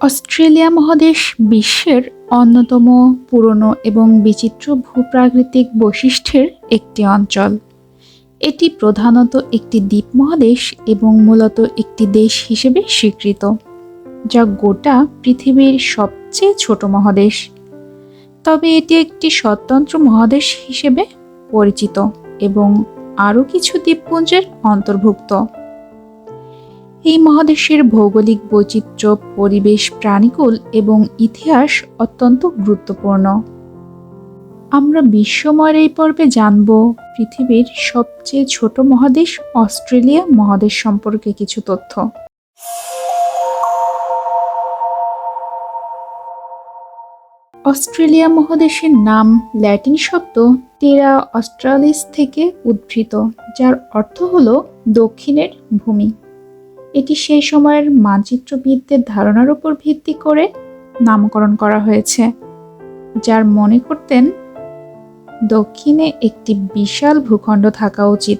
Australia মহাদেশ বিশ্বের অন্যতম পুরনো এবং বিচিত্র ভূপ্রাকৃতিক বৈশিষ্ট্যের একটি অঞ্চল। এটি প্রধানত একটি দ্বীপ মহাদেশ এবং মূলত একটি দেশ হিসেবে স্বীকৃত, যা গোটা পৃথিবীর সবচেয়ে ছোট মহাদেশ। তবে এটি একটি স্বতন্ত্র মহাদেশ হিসেবে পরিচিত এবং আরও কিছু দ্বীপপুঞ্জের অন্তর্ভুক্ত। এই মহাদেশের ভৌগোলিক বৈচিত্র্য, পরিবেশ, প্রাণীকুল এবং ইতিহাস অত্যন্ত গুরুত্বপূর্ণ। আমরা বিশ্বময়ের এই পর্বে জানব পৃথিবীর সবচেয়ে ছোট মহাদেশ অস্ট্রেলিয়া মহাদেশ সম্পর্কে কিছু তথ্য। অস্ট্রেলিয়া মহাদেশের নাম ল্যাটিন শব্দ টেরা অস্ট্রালিস থেকে উদ্ভূত, যার অর্থ হল দক্ষিণের ভূমি। এটি সেই সময়ের মানচিত্রবিদদের ধারণার উপর ভিত্তি করে নামকরণ করা হয়েছে, যার মনে করতেন দক্ষিণে একটি বিশাল ভূখণ্ড থাকা উচিত।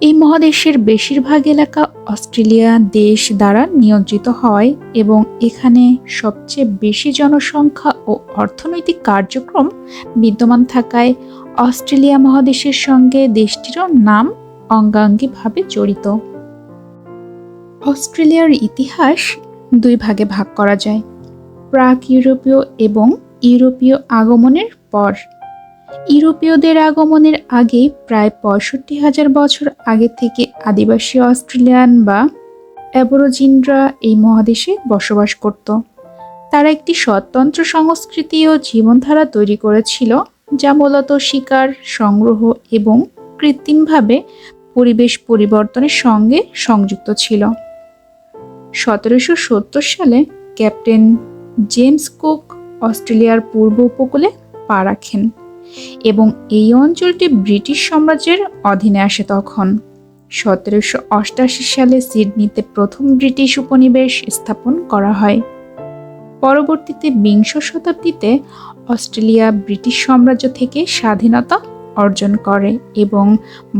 এই মহাদেশের বেশিরভাগ এলাকা অস্ট্রেলিয়া দেশ দ্বারা নিয়ন্ত্রিত হয় এবং এখানে সবচেয়ে বেশি জনসংখ্যা ও অর্থনৈতিক কার্যক্রম বিদ্যমান থাকায় অস্ট্রেলিয়া মহাদেশের সঙ্গে দেশটিরও নাম অঙ্গাঙ্গিভাবে জড়িত। অস্ট্রেলিয়ার ইতিহাস দুই ভাগে ভাগ করা যায়। প্রাক ইউরোপীয় এবং ইউরোপীয় আগমনের পর। ইউরোপীয়দের আগমনের আগে প্রায় পঁয়ষট্টি হাজার বছর আগে থেকে আদিবাসী অস্ট্রেলিয়ান বা অ্যাবরোজিনরা এই মহাদেশে বসবাস করত। তারা একটি স্বতন্ত্র সংস্কৃতি ও জীবনধারা তৈরি করেছিল, যা মূলত শিকার, সংগ্রহ এবং কৃত্রিমভাবে পরিবেশ পরিবর্তনের সঙ্গে সংযুক্ত ছিল। সতেরোশো সত্তর সালে ক্যাপ্টেন জেমস কুক অস্ট্রেলিয়ার পূর্ব উপকূলে পা রাখেন এবং এই অঞ্চলটি ব্রিটিশ সাম্রাজ্যের অধীনে আসে তখন। সতেরোশো অষ্টাশি সালে সিডনিতে প্রথম ব্রিটিশ উপনিবেশ স্থাপন করা হয়। পরবর্তীতে বিংশ শতাব্দীতে অস্ট্রেলিয়া ব্রিটিশ সাম্রাজ্য থেকে স্বাধীনতা অর্জন করে এবং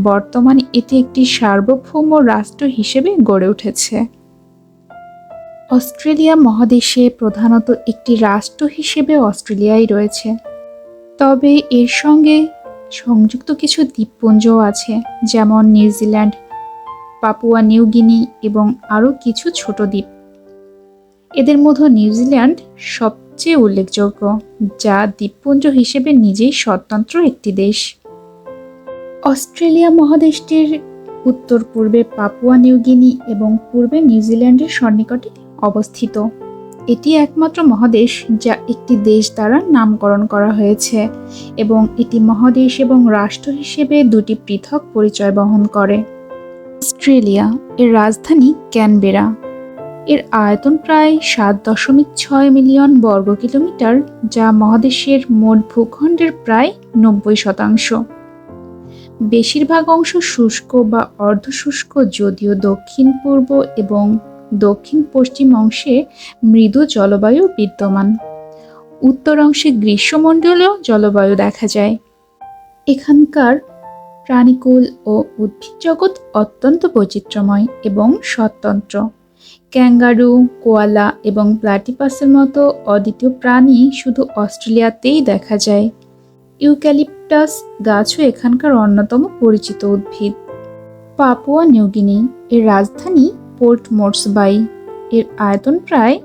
বর্তমানে এটি একটি সার্বভৌম রাষ্ট্র হিসেবে গড়ে উঠেছে। অস্ট্রেলিয়া মহাদেশে প্রধানত একটি রাষ্ট্র হিসেবে অস্ট্রেলিয়াই রয়েছে। তবে এর সঙ্গে সংযুক্ত কিছু দ্বীপপুঞ্জও আছে, যেমন নিউজিল্যান্ড, পাপুয়া নিউগিনি এবং আরও কিছু ছোট দ্বীপ। এদের মধ্যে নিউজিল্যান্ড সবচেয়ে উল্লেখযোগ্য, যা দ্বীপপুঞ্জ হিসেবে নিজেই স্বতন্ত্র একটি দেশ। অস্ট্রেলিয়া মহাদেশটির উত্তর পূর্বে পাপুয়া নিউগিনি এবং পূর্বে নিউজিল্যান্ডের সন্নিকটে অবস্থিত। এটি একমাত্র মহাদেশ যা একটি দেশ দ্বারা নামকরণ করা হয়েছে এবং এটি মহাদেশ এবং রাষ্ট্র হিসেবে দুটি পৃথক পরিচয় বহন করে। অস্ট্রেলিয়া এর রাজধানী ক্যানবেরা। এর আয়তন প্রায় সাত দশমিক ছয় মিলিয়ন বর্গ কিলোমিটার, যা মহাদেশের মোট ভূখণ্ডের প্রায় নব্বই শতাংশ। বেশিরভাগ অংশ শুষ্ক বা অর্ধশুষ্ক, যদিও দক্ষিণ পূর্ব এবং দক্ষিণ পশ্চিম অংশে মৃদু জলবায়ু বিদ্যমান। উত্তর অংশে গ্রীষ্মমণ্ডলীয় জলবায়ু দেখা যায়। এখানকার প্রাণীকুল ও উদ্ভিদ জগৎ অত্যন্ত বৈচিত্র্যময় এবং স্বতন্ত্র। ক্যাঙ্গারু, কোয়ালা এবং প্লাটিপাসের মতো অদ্বিতীয় প্রাণী শুধু অস্ট্রেলিয়াতেই দেখা যায়। ইউক্যালিপটাস গাছও এখানকার অন্যতম পরিচিত উদ্ভিদ। পাপুয়া নিউগিনি এর রাজধানী পোর্ট মোর্সবাই এর আয়তন প্রায়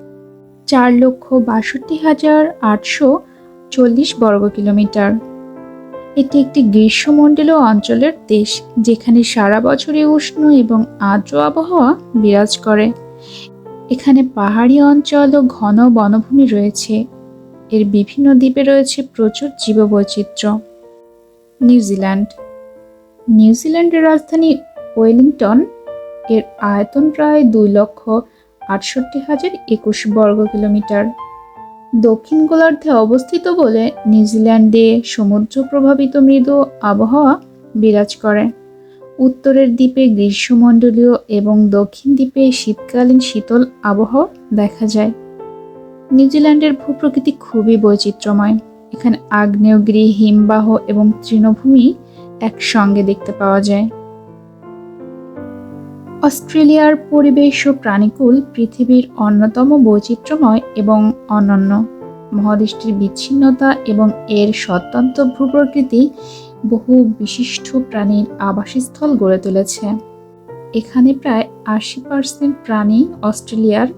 চার লক্ষ বাষট্টি হাজার আটশো চল্লিশ বর্গ কিলোমিটার। এটি একটি গ্রীষ্মমণ্ডলীয় অঞ্চলের দেশ, যেখানে সারা বছরই উষ্ণ এবং আর্দ্র আবহাওয়া বিরাজ করে। এখানে পাহাড়ি অঞ্চল ও ঘন বনভূমি রয়েছে। এর বিভিন্ন দ্বীপে রয়েছে প্রচুর জীববৈচিত্র্য। নিউজিল্যান্ড। নিউজিল্যান্ডের রাজধানী ওয়েলিংটন এর আয়তন প্রায় দুই লক্ষ আটষট্টি হাজার একুশ বর্গ কিলোমিটার। দক্ষিণ গোলার্ধে অবস্থিত বলে নিউজিল্যান্ডে সমুদ্র প্রভাবিত মৃদু আবহাওয়া বিরাজ করে। উত্তরের দ্বীপে গ্রীষ্মমণ্ডলীয় এবং দক্ষিণ দ্বীপে শীতকালীন শীতল আবহাওয়া দেখা যায়। নিউজিল্যান্ডের ভূপ্রকৃতি খুবই বৈচিত্র্যময়। এখানে আগ্নেয়গিরি, হিমবাহ এবং তৃণভূমি একসঙ্গে দেখতে পাওয়া যায়। অস্ট্রেলিয়ার পরিবেশ ও প্রাণীকুল পৃথিবীর অন্যতম বৈচিত্র্যময় এবং অনন্য। মহাদেশটির বিচ্ছিন্নতা এবং এর স্বতন্ত্র ভূপ্রকৃতি বহু বিশিষ্ট প্রাণীর আবাসস্থল গড়ে তুলেছে। এখানে প্রায় আশি পার্সেন্ট প্রাণী অস্ট্রেলিয়ার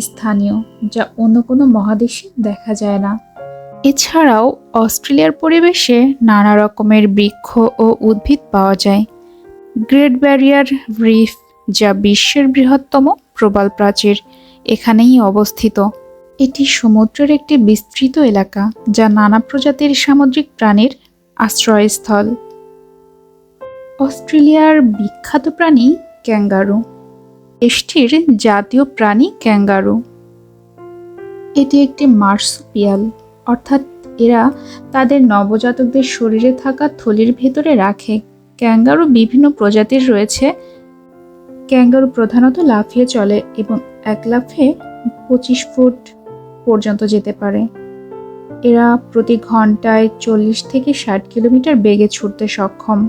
স্থানীয়, যা অন্য কোনো মহাদেশে দেখা যায় না। এছাড়াও অস্ট্রেলিয়ার পরিবেশে নানা রকমের বৃক্ষ ও উদ্ভিদ পাওয়া যায়। গ্রেট ব্যারিয়ার রিফ যা বিশ্বের বৃহত্তম প্রবাল প্রাচীর, এখানেই অবস্থিত। এটি সমুদ্রের একটি বিস্তৃত এলাকা, যা নানা প্রজাতির সামুদ্রিক প্রাণীর আশ্রয়স্থল। অস্ট্রেলিয়ার বিখ্যাত প্রাণী ক্যাঙ্গারু। দেশটির জাতীয় প্রাণী ক্যাঙ্গারু। এটি একটি মার্সুপিয়াল, অর্থাৎ এরা তাদের নবজাতকদের শরীরে থাকা থলির ভেতরে রাখে। ক্যাঙ্গারু বিভিন্ন প্রজাতির রয়েছে ক্যাঙ্গারু প্রধানত লাফিয়ে চলে এবং এক লাফে পঁচিশ ফুট পর্যন্ত যেতে পারে। এরা প্রতি ঘন্টায় চল্লিশ থেকে ষাট কিলোমিটার বেগে ছুটতে সক্ষম।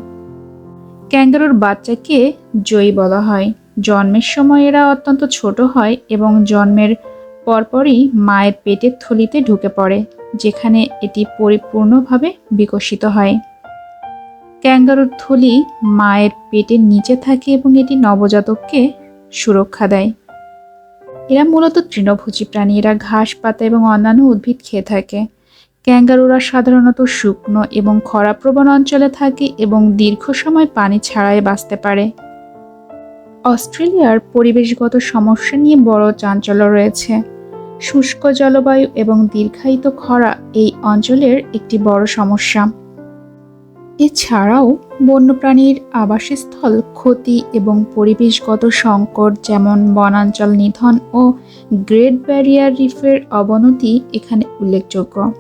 ক্যাঙ্গারুর বাচ্চাকে জয়ী বলা হয়। জন্মের সময় এরা অত্যন্ত ছোট হয় এবং জন্মের পরপরই মায়ের পেটের থলিতে ঢুকে পড়ে, যেখানে এটি পরিপূর্ণভাবে বিকশিত হয়। ক্যাঙ্গারুর থলি মায়ের পেটের নিচে থাকে এবং এটি নবজাতককে সুরক্ষা দেয়। এরা মূলত তৃণভোজী প্রাণী। এরা ঘাস, পাতা এবং অন্যান্য উদ্ভিদ খেয়ে থাকে। ক্যাঙ্গারুরা সাধারণত শুকনো এবং খরাপ্রবণ অঞ্চলে থাকে এবং দীর্ঘ সময় পানি ছাড়াই বাঁচতে পারে। অস্ট্রেলিয়ার পরিবেশগত সমস্যা নিয়ে বড় চাঞ্চল্য রয়েছে। শুষ্ক জলবায়ু এবং দীর্ঘায়িত খরা এই অঞ্চলের একটি বড় সমস্যা। এছাড়াও বন্যপ্রাণীর আবাসস্থল, ক্ষতি এবং পরিবেশগত সংকট যেমন বনাঞ্চল নিধন ও গ্রেট ব্যারিয়ার রিফের অবনতি এখানে উল্লেখযোগ্য।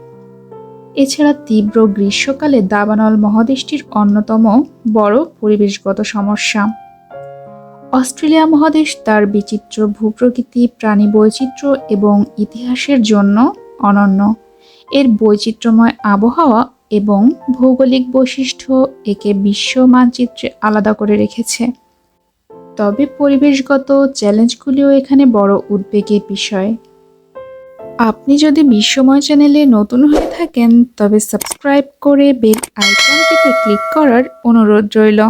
এছাড়া তীব্র গ্রীষ্মকালে দাবানল মহাদেশটির অন্যতম বড় পরিবেশগত সমস্যা। অস্ট্রেলিয়া মহাদেশ তার বিচিত্র ভূপ্রকৃতি প্রাণী বৈচিত্র্য এবং ইতিহাসের জন্য অনন্য। এর বৈচিত্র্যময় আবহাওয়া এবং ভৌগোলিক বৈশিষ্ট্য একে বিশ্ব মানচিত্রে আলাদা করে রেখেছে। তবে পরিবেশগত চ্যালেঞ্জগুলিও এখানে বড় উদ্বেগের বিষয়। আপনি যদি বিশ্বময় চ্যানেলে নতুন হয়ে থাকেন, তবে সাবস্ক্রাইব করে বেল আইকনটিতে ক্লিক করার অনুরোধ রইল।